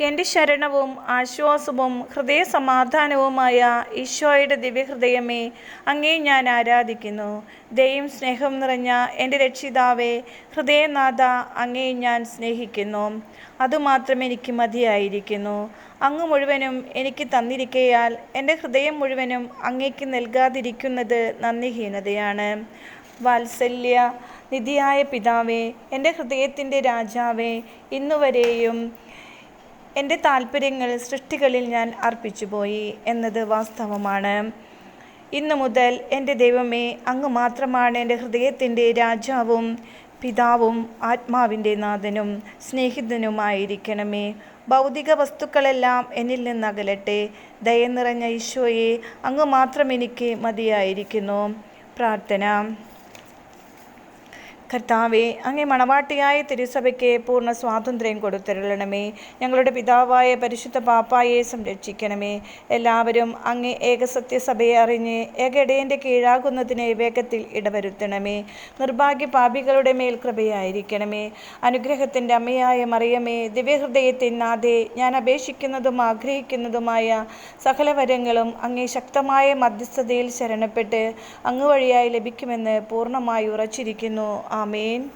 എന്റെ ശരണവും ആശ്വാസവും ഹൃദയസമാധാനവുമായ ഈശോയുടെ ദിവ്യഹൃദയമേ അങ്ങേ ഞാൻ ആരാധിക്കുന്നു. ദയും സ്നേഹം നിറഞ്ഞ എന്റെ രക്ഷിതാവേ ഹൃദയനാഥ അങ്ങേ ഞാൻ സ്നേഹിക്കുന്നു. അതുമാത്രം എനിക്ക് മതിയായിരിക്കുന്നു. അങ്ങ് മുഴുവനും എനിക്ക് തന്നിരിക്കയാൽ എന്റെ ഹൃദയം മുഴുവനും അങ്ങേക്ക് നൽകാതിരിക്കുന്നത് നന്ദിഹീനതയാണ്. വാത്സല്യ നിധിയായ പിതാവേ എന്റെ ഹൃദയത്തിന്റെ രാജാവേ ഇന്നുവരെയും എന്റെ താല്പര്യങ്ങൾ സൃഷ്ടികളിൽ ഞാൻ അർപ്പിച്ചുപോയി എന്നത് വാസ്തവമാണ്. ഇന്നു മുതൽ എന്റെ ദൈവമേ അങ്ങ് മാത്രമാണ് എന്റെ ഹൃദയത്തിന്റെ രാജാവും പിതാവും ആത്മാവിന്റെ നാഥനും സ്നേഹിതനുമായിരിക്കണമേ. ഭൗതിക വസ്തുക്കളെല്ലാം എന്നിൽ നിന്ന് അകലട്ടെ ദയ നിറഞ്ഞ ഈശോയെ അങ്ങ് മാത്രം എനിക്ക് മതിയായിരിക്കുന്നു. പ്രാർത്ഥന. കർത്താവെ അങ്ങേ മണവാട്ടിയായ തിരുസഭയ്ക്ക് പൂർണ സ്വാതന്ത്ര്യം കൊടുത്തിരളണമേ. ഞങ്ങളുടെ പിതാവായ പരിശുദ്ധ പാപ്പായെ സംരക്ഷിക്കണമേ. എല്ലാവരും അങ്ങേ ഏകസത്യസഭയെ അറിഞ്ഞ് ഏകടേന്റെ കീഴാകുന്നതിന് വേഗത്തിൽ ഇടവരുത്തണമേ. നിർഭാഗ്യ പാപികളുടെ മേൽ കൃപയായിരിക്കണമേ. അനുഗ്രഹത്തിന്റെ അമ്മയായ മറിയമേ ദിവ്യഹൃദയത്തിൻ നാഥേ ഞാൻ അപേക്ഷിക്കുന്നതും ആഗ്രഹിക്കുന്നതുമായ സകലവരങ്ങളും അങ്ങേ ശക്തമായ മധ്യസ്ഥതയിൽ ശരണപ്പെട്ട് അങ്ങ് വഴിയായി ലഭിക്കുമെന്ന് പൂർണമായി ഉറച്ചിരിക്കുന്നു. Amen.